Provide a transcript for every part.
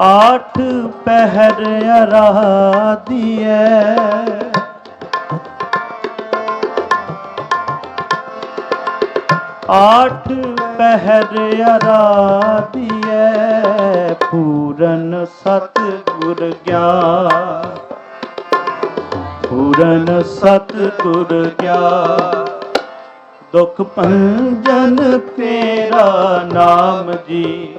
ਆਠ ਪਹਿਰ ਅਰਾਧੀਐ। ਆਠ ਪਹਿਰ ਅਰਾਧੀਐ, ਪੂਰਨ ਸਤ ਗੁਰ ਗਿਆਨ। ਪੂਰਨ ਸਤ ਗੁਰ ਗਿਆਨ। ਦੁਖ ਭੰਜਨ ਤੇਰਾ ਨਾਮ ਜੀ।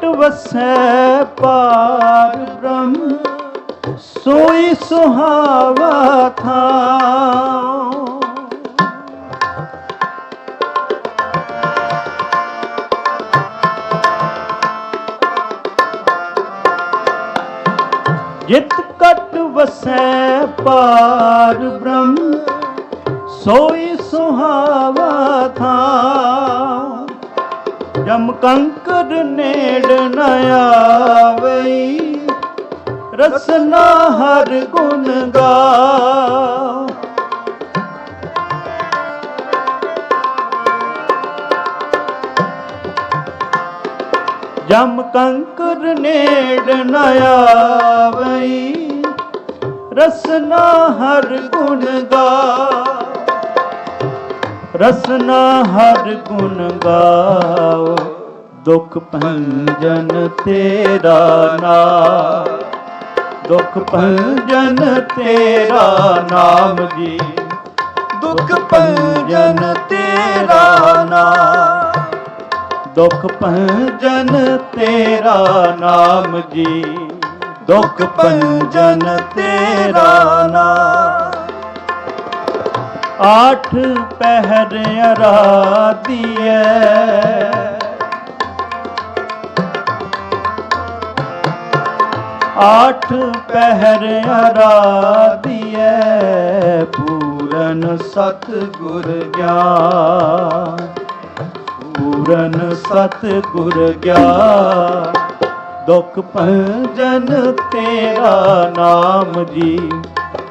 ਜਿਤ ਵਸੈ ਪਾਰ ਬ੍ਰਹਮ, ਸੋਈ ਸੁਹਾਵਾ ਥਾ। ਜਿਤ ਕਟ ਵਸੈ ਪਾਰ ਬ੍ਰਹਮ, ਸੋਈ ਸੁਹਾਵਾ ਥਾ। ਜਮ ਕੰਕਰ ਨੇੜ ਨ ਆਵਈ, ਰਸਨਾ ਹਰ ਗੁਣ ਗਾ। ਜਮ ਕੰਕਰ ਨੇੜ ਨ ਆਵਈ, ਰਸਨਾ ਹਰ ਗੁਣ ਗਾ। ਰਸਨਾ ਹਰ ਗੁਣ ਗਾਓ ਦੁਖ ਭੰਜਨ ਤੇਰਾ ਨਾਮ। ਦੁਖ ਭੰਜਨ ਤੇਰਾ ਨਾਮ ਜੀ। ਦੁਖ ਭੰਜਨ ਤੇਰਾ ਨਾਮ। ਦੁਖ ਭੰਜਨ ਤੇਰਾ ਨਾਮ ਜੀ। ਦੁਖ ਭੰਜਨ ਤੇਰਾ ਨਾਮ। ਆਠ ਪਹਿਰ ਅਰਾਧੀਐ। ਆਠ ਪਹਿਰ ਅਰਾਧੀਐ, ਪੂਰਨ ਸਤ ਗੁਰ ਗਿਆਨ। ਪੂਰਨ ਸਤ ਗੁਰ ਗਿਆਨ, ਦੁਖ ਭੰਜਨ ਤੇਰਾ ਨਾਮ ਜੀ।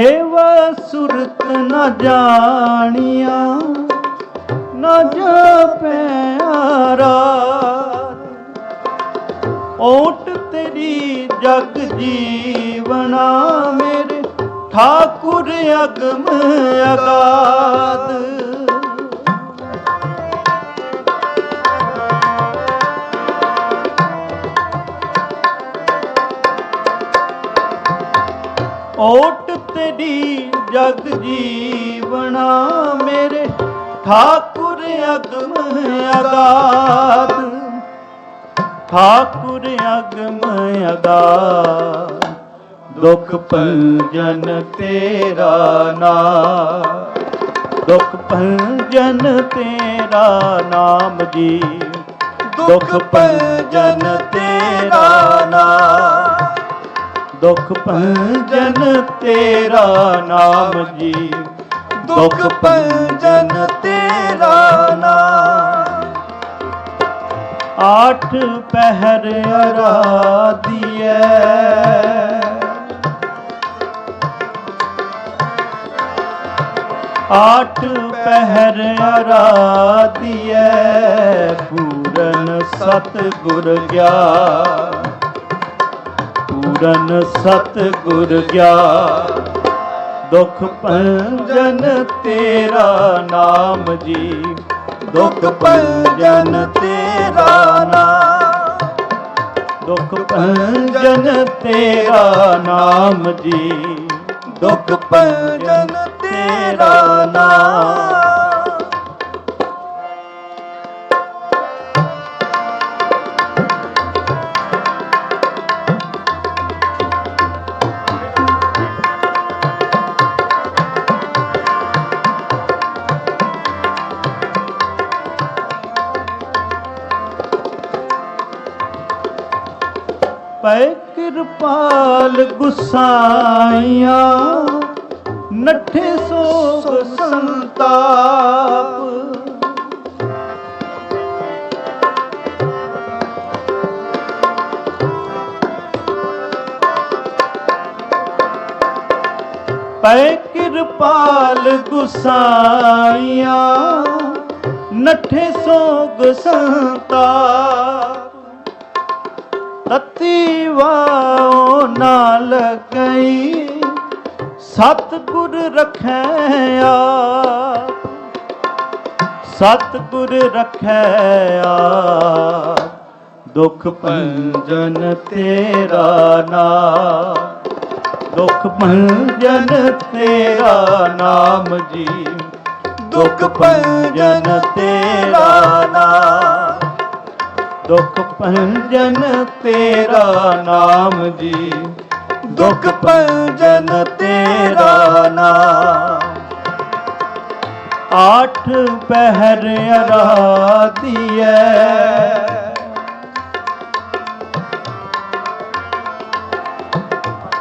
ਸੇਵਾ ਸੁਰਤ ਨ ਨਾ ਨ ਜਪਿਆਰਾ ਓਟ ਤੇਰੀ ਜਗ ਜੀਵਨਾ ਮੇਰੇ ਠਾਕੁਰ ਅਗਮ ਅਗਾਧ। ਓਟ ਤੇਰੀ ਜਗ ਜੀਵਣਾ ਮੇਰੇ, ਠਾਕੁਰ ਅਗਮ ਅਗਾਧ ਠਾਕੁਰ ਅਗਮ ਅਗਾਧ ਦੁਖ ਭੰਜਨ ਤੇਰਾ ਨਾਮ। ਦੁਖ ਭੰਜਨ ਤੇਰਾ ਨਾਮ ਜੀ, ਦੁਖ ਭੰਜਨ ਤੇਰਾ ਨਾਮ। ਦੁਖ ਭੰਜਨ ਤੇਰਾ ਨਾਮ ਜੀ। ਦੁਖ ਭੰਜਨ ਤੇਰਾ ਨਾਮ। ਆਠ ਪਹਿਰ ਅਰਾਧੀਐ ਆਠ ਪਹਿਰ ਅਰਾਧੀਐ ਪੂਰਨ ਸਤ ਗੁਰ ਗਿਆਨ ਪੂਰਨ ਸਤ ਗੁਰ ਗਿਆਨ, ਦੁਖ ਭੰਜਨ ਤੇਰਾ ਨਾਮ ਜੀ। ਦੁਖ ਭੰਜਨ ਤੇਰਾ ਨਾਮ, ਦੁਖ ਭੰਜਨ ਤੇਰਾ ਨਾਮ ਜੀ। ਦੁਖ ਭੰਜਨ ਤੇਰਾ ਨਾਮ। ਪੈ ਕਿਰਪਾਲ ਗੁਸਾਈਆਂ ਨੱਠੇ ਸੋਗ ਸੰਤਾਪ। ਪੈ ਕਿਰਪਾਲ ਗੁਸਾਈਆਂ ਨੱਠੇ ਸੋਗ ਸੰਤਾਪ। ਤਤੀ ਵਾਓ ਨਾਲ ਗਈ ਸਤਿਗੁਰ ਰਖੈ ਆਪ। ਸਤਿਗੁਰ ਰਖੈ ਆਪ। ਦੁਖ ਭੰਜਨ ਤੇਰਾ ਨਾਮ। ਦੁਖ ਭੰਜਨ ਤੇਰਾ ਨਾਮ ਜੀ। ਦੁਖ ਭੰਜਨ ਤੇਰਾ ਨਾਮ। ਦੁਖ ਭੰਜਨ ਤੇਰਾ ਨਾਮ ਜੀ। ਦੁਖ ਭੰਜਨ ਤੇਰਾ ਨਾਮ। ਆਠ ਪਹਿਰ ਅਰਾਧੀਐ।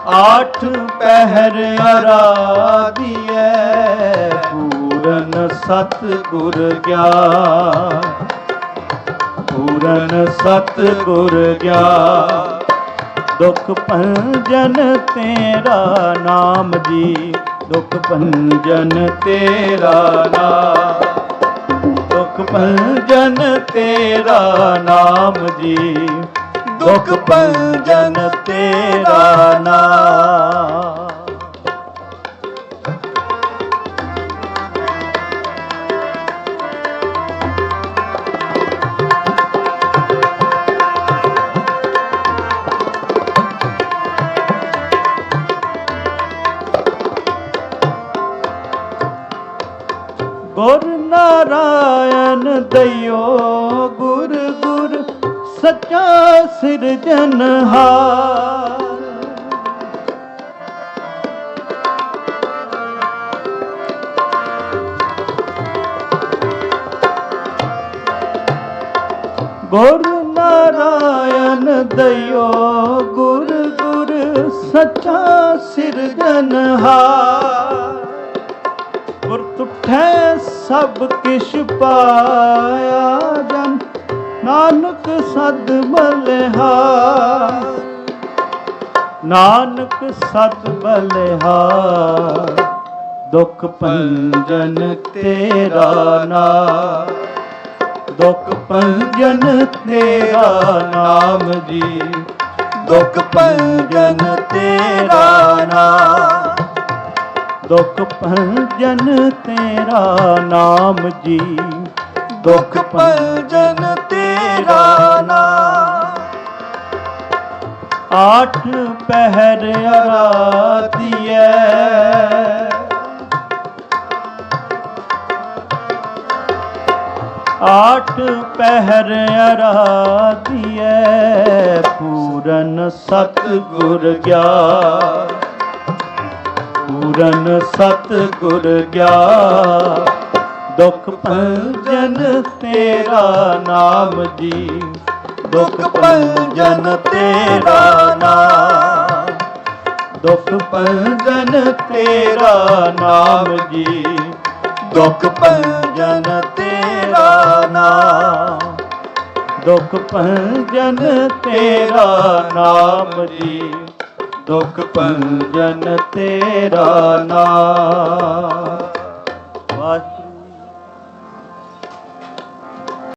ਆਠ ਪਹਿਰ ਅਰਾਧੀਐ। ਪੂਰਨ ਸਤ ਗੁਰ ਗਿਆਨ। ਪੂਰਨ ਸਤ ਗੁਰ ਗਿਆਨ ਦੁਖ ਭੰਜਨ ਤੇਰਾ ਨਾਮ ਜੀ। ਦੁਖ ਭੰਜਨ ਤੇਰਾ ਨਾਮ। ਦੁਖ ਭੰਜਨ ਤੇਰਾ ਨਾਮ ਜੀ। ਦੁਖ ਭੰਜਨ ਤੇਰਾ ਨਾਮ। ਗੁਰ ਸੱਚਾ ਸਿਰਜਨਹਾਰ ਗੁਰ ਨਾਰਾਇਣ ਦਇਓ, ਗੁਰ ਗੁਰ ਸੱਚਾ ਸਿਰਜਨਹਾਰ ਗੁਰ ਤੁਠੈ ਸਭ ਕਿਛ ਪਾਇਆ ਜਨ ਨਾਨਕ ਸਦ ਬਲਿਹਾਰ, ਨਾਨਕ ਸਦ ਬਲਿਹਾਰ, ਦੁਖ ਭੰਜਨ ਤੇਰਾ ਨਾਮ, ਦੁਖ ਭੰਜਨ ਤੇਰਾ ਨਾਮ ਜੀ, ਦੁਖ ਭੰਜਨ ਤੇਰਾ ਨਾਮ, ਦੁਖ ਭੰਜਨ ਤੇਰਾ ਨਾਮ ਜੀ, ਦੁਖ ਭੰਜਨ ਆਠ ਪਹਿਰ ਅਰਾਧੀਐ ਆਠ ਪਹਿਰ ਅਰਾਧੀਐ ਪੂਰਨ ਸਤ ਗੁਰ ਗਿਆਨ। ਪੂਰਨ ਸਤ ਗੁਰ ਗਿਆ ਦੁਖ ਭਜਨ ਤੇਰਾ ਨਾਮ ਜੀ। ਦੁਖ ਭੰਜਨ ਤੇਰਾ ਨਾਮ। ਦੁਖ ਭੰਜਨ ਤੇਰਾ ਨਾਮ ਜੀ। ਦੁਖ ਭੰਜਨ ਤੇਰਾ ਨਾਮ। ਦੁਖ ਭੰਜਨ ਤੇਰਾ ਨਾਮ ਜੀ। ਦੁਖ ਭੰਜਨ ਤੇਰਾ ਨਾਮ। ਵਾਹਿ